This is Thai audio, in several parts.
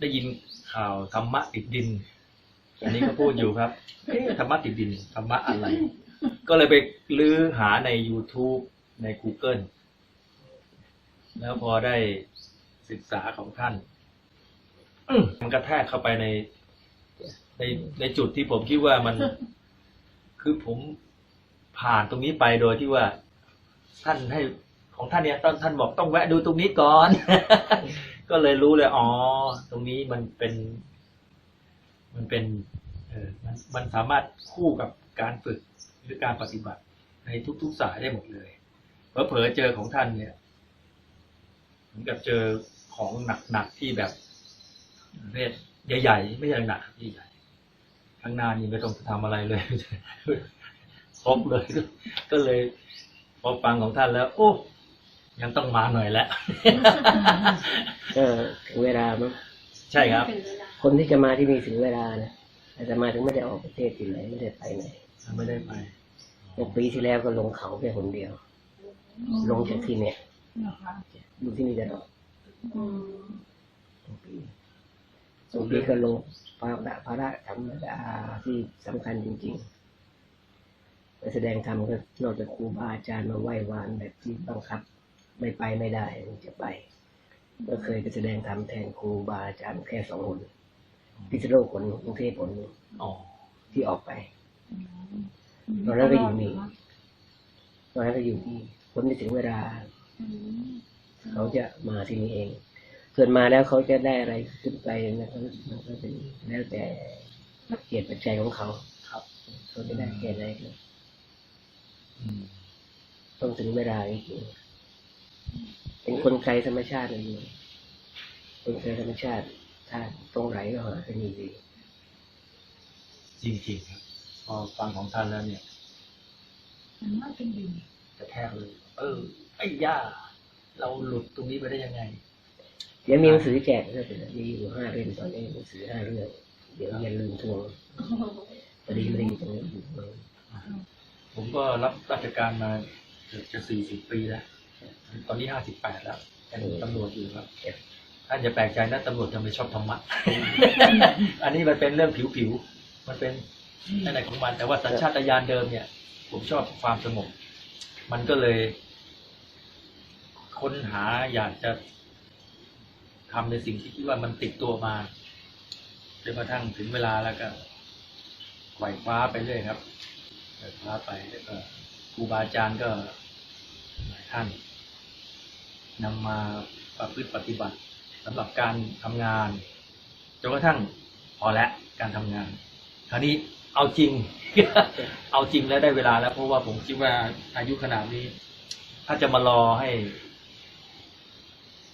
ได้ยินข่าวธรรมะติดดิน อันนี้ก็พูดอยู่ครับเอ๊ะธรรมะติดดินธรรมะอะไร ก็เลยไปลื้อหาใน YouTube ใน Google แล้วพอได้ศึกษาของท่านอื้อมันกระแทกเข้าไปใน ในในจุดที่ผมคิดว่ามัน คือผมผ่านตรงนี้ไปโดยที่ว่า ท่านให้ของท่านเนี่ยตอนท่านบอกต้องแวะดูตรงนี้ก่อน ก็เลยรู้เลยอ๋อ ตรงนี้มันเป็น มันเป็นเออมันมันสามารถคู่กับการฝึกหรือการปฏิบัติในทุกๆสายได้หมดเลยเผลอๆเจอของท่านเนี่ยเหมือนกับเจอของหนักๆที่แบบเรศใหญ่ๆไม่ใช่หนักใหญ่ๆข้างหน้านี่ไม่ต้องทำอะไรเลยครบเลย ก็เลยพอฟังของท่านแล้ว โอ้ ยังต้องมาหน่อยแล้วก็ถึงเวลามั้งใช่ครับเป็นเวลาคนที่จะมาที่นี่ถึงเวลานะแต่จะมาถึงไม่ได้ออกประเทศที่ไหนไม่ได้ไปไหนไม่ได้ไปเมื่อปีที่แล้วก็ลงเขาแค่คนเดียว ลงจากที่เนี่ยเหรอคะอยู่ที่นี่ตลอดอืมทุกปีทุกปีก็ลงภาระภาระธรรมดาที่สำคัญจริงๆไปแสดงธรรมก็นอกจากครูบาอาจารย์มาไหว้วานแบบที่บังคับ ไม่ไปไม่ได้มันจะไป ก็เคยไปแสดงธรรมแทนครูบาอาจารย์แค่สองคนพิษณุโลกคนกรุงเทพคนหนึ่งอ๋อที่ออกไปตอนนั้นก็อยู่นี่ตอนนั้นก็อยู่ที่คนไม่ถึงเวลาอืมเขาจะมาที่นี่เอง ส่วนมาแล้วเขาจะได้อะไรขึ้นไปนะครับมันก็เป็นแล้วแต่เหตุปัจจัยของเขาครับเขาจะได้แค่ไหนก็อืมต้องถึงเวลาจริงๆ เป็นคนไกลธรรมชาติเลยคนไกลธรรมชาติถ้าตรงไหนก็หาที่นี่ดีจริงๆครับพอฟังของท่านแล้วเนี่ยมันว่าเป็นดินกระแทกเลย เออ ไอ้ย่า เราหลุดตรงนี้ไปได้ยังไงเดี๋ยวมีหนังสือแจกด้วยนะมีอยู่ห้าเล่มตอนนี้หนังสือห้าเรื่องเดี๋ยวอย่าลืมทวงพอดีไม่ได้อยู่ตรงนี้อยู่ตรงนี้ผมก็รับราชการมาเกือบจะสี่สิบปีแล้ว ตอนนี้ห้าสิบแปดแล้วยังเป็นตำรวจอยู่ครับท่านจะแปลกใจนะตำรวจทำไมชอบธรรมะอันนี้มันเป็นเรื่องผิวๆมันเป็นอะไรของมันแต่ว่าสัญชาตญาณเดิมเนี่ย ผมชอบความสงบมันก็เลย ค้นหาอยากจะทำในสิ่งที่คิดว่ามันติดตัวมาจนกระทั่งถึงเวลาแล้วก็ไหวคว้าไปเรื่อยครับไหวคว้าไปแล้วก็ครูบาอาจารย์ก็หลายท่าน นำมาประพฤติปฏิบัติสำหรับการทำงานจนกระทั่งพอแล้วการทำงานคราวนี้เอาจริง เอาจริงแล้วได้เวลาแล้วเพราะว่าผมคิดว่าอายุขนาดนี้ ถ้าจะมารอให้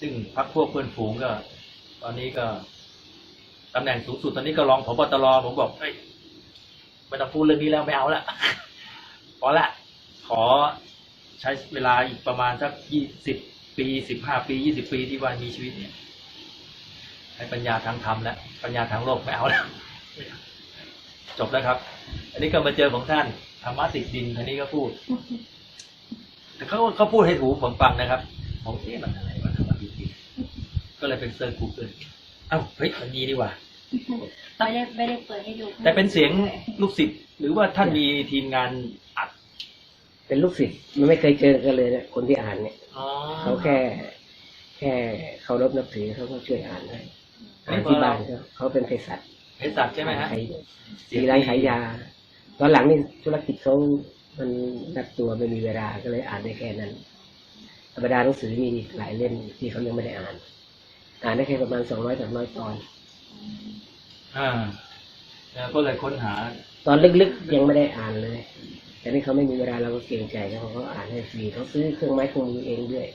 ซึ่งพักพวกเพื่อนฝูงก็ ตอนนี้ก็ตำแหน่งสูงสุดตอนนี้ก็รองผบตรผมบอกเอ้ยไม่ต้องพูดเรื่องนี้แล้วไม่เอาละพอละขอใช้เวลาอีกประมาณสักยี่สิบ ปีสิบห้าปียี่สิบปีที่ว่ามีชีวิตเนี่ยให้ปัญญาทางธรรมแล้วปัญญาทางโลกไม่เอาแล้วจบแล้วครับ อันนี้ก็มาเจอของท่านธรรมะติดดินอันนี้ก็พูด แต่เขาเขาพูดให้ถูกผมฟังนะครับผมเอ๊ะมันอะไรวะธรรมะติดดินก็เลยเป็นเซิร์ชกูเกิลเอ้าเฮ้ยมันมีดีกว่าไม่ได้ไม่ได้เปิดให้ดู แต่เป็นเสียงลูกศิษย์หรือว่าท่านมีทีมงานอัด เป็นลูกศิษย์มันไม่เคยเจอกันเลยนะคนที่อ่านเนี่ยอ๋อ เขาแค่ แค่เคารพนับถือเขาก็ช่วยอ่านให้อ่านที่บ้านเขาเขาเป็นเภสัชเภสัชใช่ไหมฮะขายมีร้านขายยา ตอนหลังนี่ธุรกิจเขามันนับตัวไม่มีเวลาก็เลยอ่านได้แค่นั้นธรรมดาหนังสือมีอีกหลายเล่มที่เขายังไม่ได้อ่าน อ่านได้แค่ประมาณสองร้อยสามร้อยตอน อ่าแล้วก็เลยค้นหา ตอนลึกๆยังไม่ได้อ่านเลย แต่นี่เขาไม่มีเวลาเราก็เกรงใจเขาเขาอ่านให้ฟรีเขาซื้อเครื่องไม้เครื่องมือเองด้วย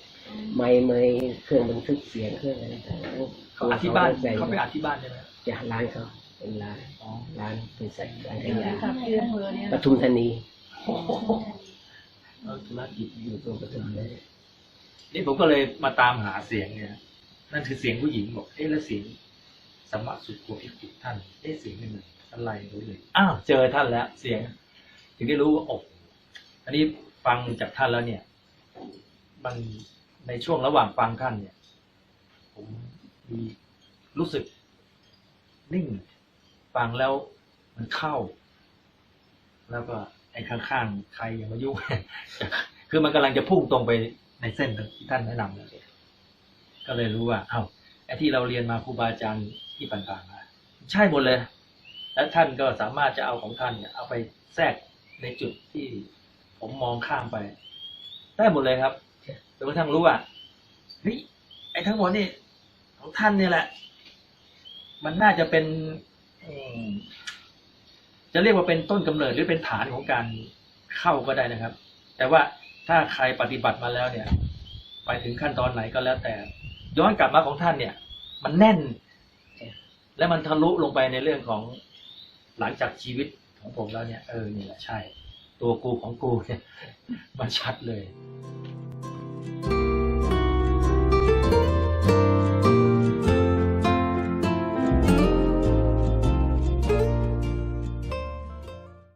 ไมค์เมย์เครื่องบันทึกเสียงเครื่องอะไรต่างๆเขาอธิบานใจเขาไปอธิบานใช่ไหมจะร้านเขาเป็นร้านอ๋อร้านเป็นใส่ร้านขายเป็นยาสับที่อำเภอเนี่ยปทุมธานีเออธุรกิจอยู่ตรงปทุมเลยนี่ผมก็เลยมาตามหาเสียงเนี่ยนั่นคือเสียงผู้หญิงบอกเอ๊ะแล้วเสียงสมมาสุดโกภิกุท่านเอ๊ะเสียงนี่มันอะไรรู้เลยอ้าวเจอท่านแล้วเสียง ถึงได้รู้ว่าอ้อันนี้ฟังจากท่านแล้วเนี่ย มันในช่วงระหว่างฟังท่านเนี่ย ผมมีรู้สึก นิ่ง ฟังแล้วมันเข้า แล้วก็ไอ้ข้างๆใครอย่ามายุ่งคือมันกำลังจะพุ่งตรงไปในเส้นที่ท่านแนะนำเลยก็เลยรู้ว่า เอ้าไอ้ที่เราเรียนมาครูบาอาจารย์ที่ต่างๆมาใช่หมดเลย แล้วท่านก็สามารถจะเอาของท่านเนี่ยเอาไปแทรก ในจุดที่ผมมองข้ามไป ได้หมดเลยครับจนกระทั่งรู้ว่าเฮ้ยไอ้ทั้งหมดนี่ของท่านเนี่ยแหละ มันน่าจะเป็นจะเรียกว่าเป็นต้นกำเนิดหรือเป็นฐานของการเข้าก็ได้นะครับ แต่ว่าถ้าใครปฏิบัติมาแล้วเนี่ย ไปถึงขั้นตอนไหนก็แล้วแต่ ย้อนกลับมาของท่านเนี่ย มันแน่น และมันทะลุลงไปในเรื่องของหลังจากชีวิต ของผมแล้วเนี่ย เออนี่แหละใช่ ตัวกูของกูเนี่ย มันชัดเลย